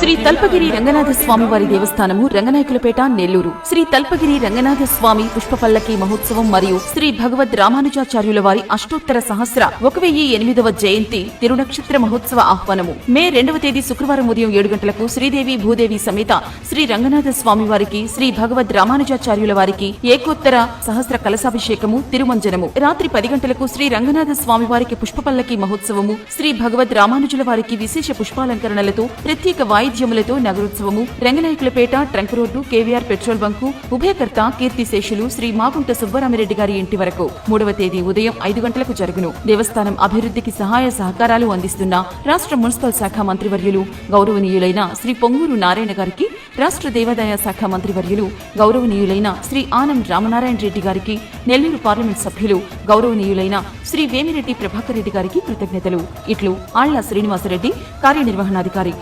శ్రీ తల్పగిరి రంగనాథ స్వామి వారి దేవస్థానము రంగనాయకులపేట నెల్లూరు. శ్రీ తల్పగిరి రంగనాథ స్వామి పుష్పపల్లకి మహోత్సవం మరియు శ్రీ భగవద్ రామానుజాచార్యుల వారి అష్టోత్తర సహస్ర ఒక వెయ్యి ఎనిమిదవ జయంతి తిరునక్షత్ర మహోత్సవ ఆహ్వానము. మే రెండవ తేదీ శుక్రవారం ఉదయం ఏడు గంటలకు శ్రీదేవి భూదేవి సమేత శ్రీ రంగనాథ స్వామి వారికి శ్రీ భగవద్ రామానుజాచార్యుల వారికి ఏకోత్తర సహస్ర కలశాభిషేకము తిరుమంజనము. రాత్రి పది గంటలకు శ్రీ రంగనాథ స్వామి వారికి పుష్పపల్లకి మహోత్సవము శ్రీ భగవద్ రామానుజుల వారికి విశేష పుష్పాలంకరణలతో ప్రత్యేక వాయిద్యములతో నగరోత్సవము. Ranganayakulapeta trunk road KVR petrol bunk ఉభయకర్త కీర్తిశేషులు శ్రీ మాగుంట సుబ్బరామిరెడ్డి గారి ఇంటి వరకు. మూడవ తేదీ ఉదయం ఐదు గంటలకు జరుగును. దేవస్థానం అభివృద్ధికి సహాయ సహకారాలు అందిస్తున్న రాష్ట్ర మున్సిపల్ శాఖ మంత్రివర్యులు గౌరవనీయులైన శ్రీ పొంగూరు నారాయణ గారికి రాష్ట్ర దేవాదాయ శాఖ మంత్రివర్యులు గౌరవనీయులైన శ్రీ ఆనం రామనారాయణ రెడ్డి గారికి నెల్లూరు పార్లమెంట్ సభ్యులు గౌరవనీయులైన శ్రీ వేమిరెడ్డి ప్రభాకర్ రెడ్డి గారికి కృతజ్ఞతలు. ఇట్లు ఆళ్ళ శ్రీనివాసరెడ్డి కార్యనిర్వహణాధికారి